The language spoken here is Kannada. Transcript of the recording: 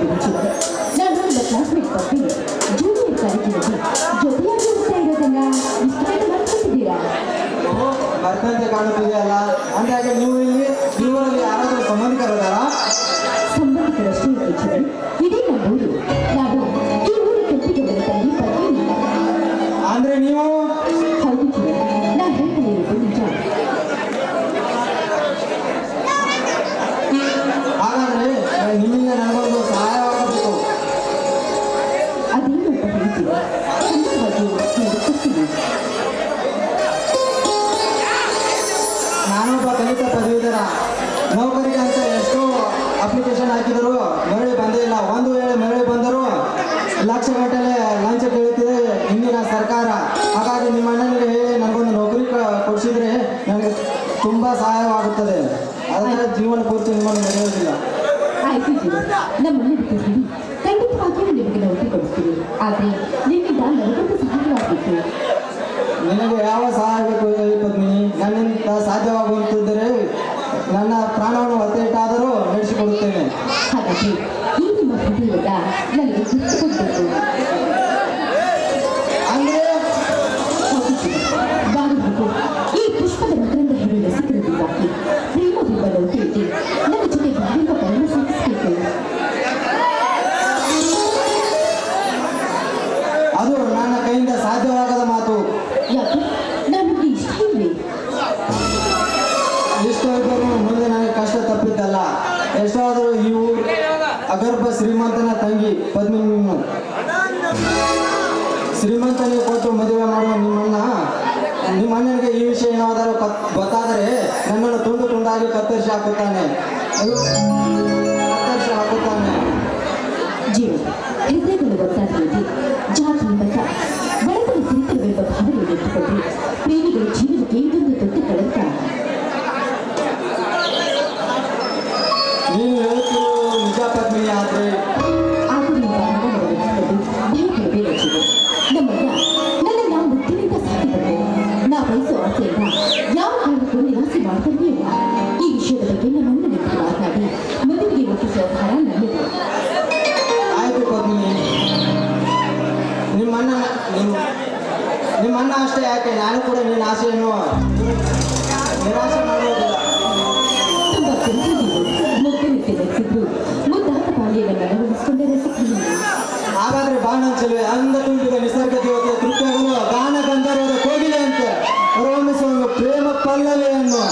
ನಾನು ನನ್ನ ಕ್ಲಾಸ್ಮೇಟ್ ಪಪ್ಪಿ ಜೂನಿಯರ್ ಕಾಲೇಜಿನಲ್ಲಿ ಜೊತೆಯಾಗಿ ಹೋಗ್ತಾ ಇರೋದನ್ನ ಇಷ್ಟು ಬೇಗ ಮರ್ತ್ಬಿಟ್ಟಿದ್ದೀರಾ ಬರ್ತಂತೆ ಕಾಣುತ್ತಿದೆಯಲ್ಲ ಅಂದಾಗೆ ನೀವು ಇಲ್ಲಿ ನೀವರಲ್ಲಿ ಯಾರಾದರೂ ಸಂಬಂಧಿಕರಿದ್ದಾರಾ ಸಂಬಂಧಿಕರಷ್ಟೇ ಇತ್ತೀಚೆಗೆ ನೌಕರಿಗೆ ಅಂತ ಎಷ್ಟು ಅಪ್ಲಿಕೇಶನ್ ಹಾಕಿದರು ಮರಳಿ ಬಂದೇ ಇಲ್ಲ. ಒಂದು ವೇಳೆ ಮರಳಿ ಬಂದರು ಲಕ್ಷ ಗಟ್ಟಲೆ ಲಂಚ ಕೇಳುತ್ತಿದೆ ಹಿಂದಿನ ಸರ್ಕಾರ. ಹಾಗಾಗಿ ನಿಮ್ಮ ಅಣ್ಣನಿಗೆ ಹೇಳಿ ನನಗೊಂದು ನೌಕರಿ ಕೊಡಿಸಿದ್ರೆ ನನಗೆ ತುಂಬ ಸಹಾಯವಾಗುತ್ತದೆ. ಅದರ ಜೀವನ ಪೂರ್ತಿ ನಿಮ್ಮನ್ನು ನಡೆಯುವುದಿಲ್ಲ ಆಯ್ತು ಖಂಡಿತವಾಗಿಯೂ ನಿಮಗೆ ನೌಕರಿ ಕೊಡಿಸ್ತೀನಿ. ಆದರೆ ನಿಮ್ಮಿಂದ ನನಗೊಂದು ಸಹಾಯವಾಗಬೇಕು. ನಿನಗೆ ಯಾವ ಸಹಾಯ ಬೇಕು ಹೇಳಿ ಪದ್ಮಿನಿ ನನ್ನಿಂದ ಸಾಧ್ಯವಾಗುವಂತಿದ್ದರೆ ನನ್ನ ಪ್ರಾಣವನ್ನು ಒತ್ತೆ ಇಟ್ಟಾದರೂ ನಡೆಸಿಕೊಡುತ್ತೇನೆ ಹಾಗಾದ್ರೆ ಈ ನಿಮ್ಮ ನನಗೆ ಅಂದರೆ ಬಾಗಿಲು ಈ ಪುಷ್ಪದ ಮಕರಂದ ಹೇಳುವ ಸಿಕ್ಕರದಿಂದಾಗಿ ಪ್ರೇಮವೆಂಬ ನೌಕೆಯಲ್ಲಿ ನನ್ನ ಜೊತೆ ಕಷ್ಟ ತಪ್ಪಿದ್ದಲ್ಲ ಎಷ್ಟಾದರೂ ಇವು ಅಗರ್ಭ ಶ್ರೀಮಂತನ ತಂಗಿ ಪದ್ಮಿನಿಯನ್ನು ಶ್ರೀಮಂತನಿಗೆ ಕೊಟ್ಟು ಮದುವೆ ಮಾಡುವ ನಿಮ್ಮನ್ನ ನಿಮ್ಮ ಅಣ್ಣನಿಗೆ ಈ ವಿಷಯ ಏನಾದರೂ ಗೊತ್ತಾದರೆ ನನ್ನನ್ನು ತುಂಡು ತುಂಡಾಗಿ ಕತ್ತರಿಸಿ ಹಾಕುತ್ತಾನೆ. ಯಾವ ಕಾರಣಕ್ಕೂ ನಿರಾಸೆ ಮಾಡ್ತಾನೇ ಇಲ್ಲ ಈ ವಿಷಯದ ಬಗ್ಗೆ ನಮ್ಮನ್ನು ನಿಂತು ಮಾತನಾಡಿ ಮದುವೆಗೆ ಭಾರ ನನ್ನದು ಆಯ್ತು ಪದ್ಮಿನಿ ನಿಮ್ಮಣ್ಣ ನಿಮ್ಮ ನಿಮ್ಮಣ್ಣ ಅಷ್ಟೇ ಯಾಕೆ ನಾನು ಕೂಡ ನಿನ್ನ ಆಸೆಯನ್ನು ನಿರಾಸೆ ಮಾಡುವುದಿಲ್ಲ ತುಂಬಾ ಮುದ್ದಾದ ಬಾಲ್ಯವನ್ನು ಹಾಗಾದ್ರೆ ಬಾಣ ಚೆಲುವೆ ಅಂದ ತುಂಬಿದ ನಿಸರ್ಗ ದೇವತೆ পারলেন না